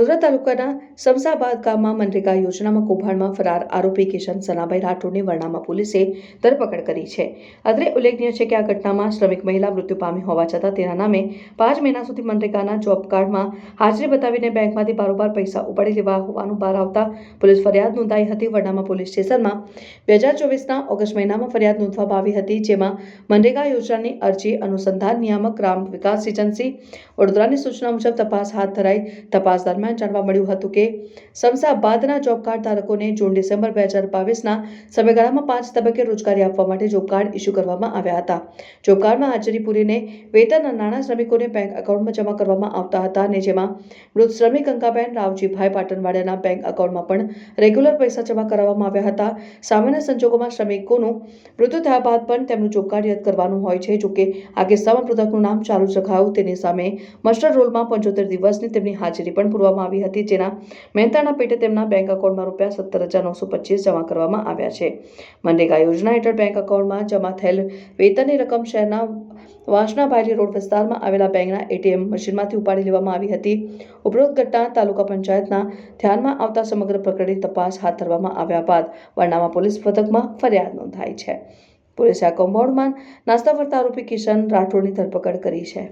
વડોદરા તાલુકાના સમસાબાદ ગામમાં મનરેગા યોજનામાં કૌભાંડમાં ફરાર આરોપી કિશન સનાભાઈ રાઠોડની વરણામાં પોલીસે ધરપકડ કરી છે. અત્રે ઉલ્લેખનીય છે કે આ ઘટનામાં શ્રમિક મહિલા મૃત્યુ પામી હોવા છતાં તેના નામે પાંચ મહિના સુધી મનરેગાના જોબ કાર્ડમાં હાજરી બતાવીને બેંકમાંથી બારોબાર પૈસા ઉપાડી લેવા હોવાનું બહાર આવતા પોલીસ ફરિયાદ નોંધાઈ હતી. વરણામાં પોલીસ સ્ટેશનમાં બે હજાર ચોવીસના ઓગસ્ટ મહિનામાં ફરિયાદ નોંધવામાં આવી હતી, જેમાં મનરેગા યોજનાની અરજી અનુસંધાન નિયામક ગ્રામ વિકાસ એજન્સી વડોદરાની સૂચના મુજબ તપાસ હાથ ધરાઈ તપાસ દરમિયાન જાણવા મળ્યું હતું કે સમસાબાદના જોબ કાર્ડ ધારકોને જૂન ડિસેમ્બર બે હજાર બાવીસના સમયગાળામાં પાંચ તબક્કે રોજગારી આપવા માટે જોબ કાર્ડ ઇસ્યુ કરવામાં આવ્યા હતા. જોબ કાર્ડમાં હાજરી પૂરીને વેતનના નાણાં શ્રમિકોને બેંક એકાઉન્ટમાં જમા કરવામાં આવતા હતા અને જેમાં મૃત શ્રમિક અંકાબેન રાવજીભાઈ પાટણવાડિયાના બેંક એકાઉન્ટમાં પણ રેગ્યુલર પૈસા જમા કરાવવામાં આવ્યા હતા. સામાન્ય સંજોગોમાં શ્રમિકોનું મૃત્યુ થયા બાદ પણ તેમનું જોબ કાર્ડ યાદ કરવાનું હોય છે, જોકે આ કિસ્સામાં મૃતકનું નામ ચાલુ રખાયું. તેની સામે મસ્ટર રોલમાં પંચોતેર દિવસની તેમની હાજરી પણ પૂરવામાં આવી હતી, જેના મહેતાના પેટે તેમના બેંક એકાઉન્ટમાં રૂપિયા સત્તર હજાર નવસો પચીસ જમા કરવામાં આવ્યા છે. મનરેગા યોજના હેઠળ બેંક એકાઉન્ટમાં જમા થયેલ વેતનની રકમ શહેરના વાસણાભાયલી રોડ વિસ્તારમાં આવેલા બેંકના એટીએમ મશીનમાંથી ઉપાડી લેવામાં આવી હતી. ઉપરોક્ત ઘટના તાલુકા પંચાયતના ધ્યાનમાં આવતા સમગ્ર પ્રકરણની તપાસ હાથ ધરવામાં આવ્યા બાદ વરનામા પોલીસ મથકમાં ફરિયાદ નોંધાઈ છે. પોલીસે આ કમ્પાઉન્ડમાં નાસ્તા ફરતા આરોપી કિશન રાઠોડની ધરપકડ કરી છે.